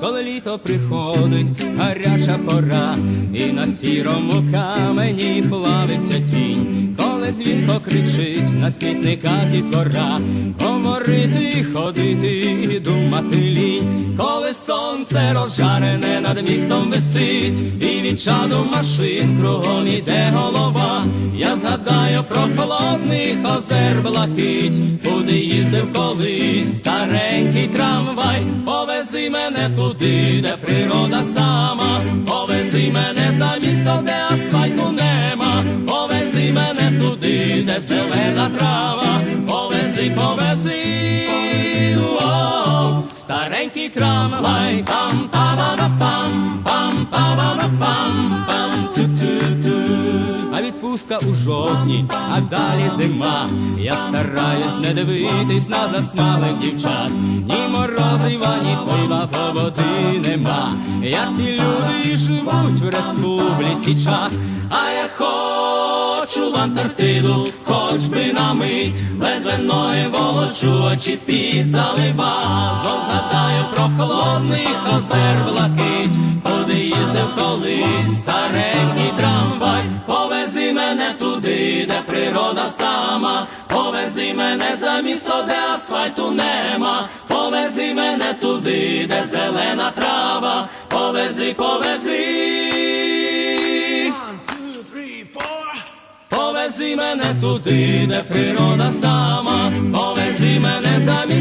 Коли літо приходить, гаряча пора, і на сірому камені плавиться тінь, коли дзвінко кричить на смітника дітвора, говорити, ходити і думати лінь, коли сонце розжарене над містом висить, і від чаду машин кругом іде голова. Я згадаю про холодних озер блакить, куди їздив колись старенький трамвай, повези мене туди, де природа сама, повези мене за місто, де асфальту нема, повези мене туди, де зелена трава, повези, повези, Уоу. старенький трамвай, пам пам пам пам пам пам пам ту ту а відпустка у жовтні, а далі зима. Я стараюсь не дивитись на засмалих дівчат. Ні морозива, ні пива по води нема. Як ті люди живуть в республіці чат, а я хочу в Антарктиду, хоч би на мить, ледве ноги волочу, очі під залива. Знов згадаю про холодних озер блакить, куди їздив колись старенький трамвай. Туди, де природа сама, повези мене за місто, де асфальту нема, повези мене туди, де зелена трава, повези, повези. Повези мене туди, де природа сама, повези мене за місто,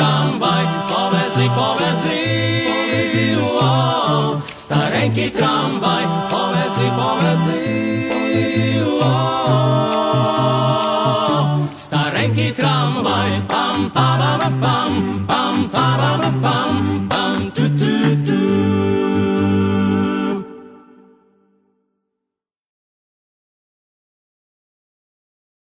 трамвай, повези, повези, уоу, старенький трамвай, повези, повези, уоу. Старенький трамвай, пам пам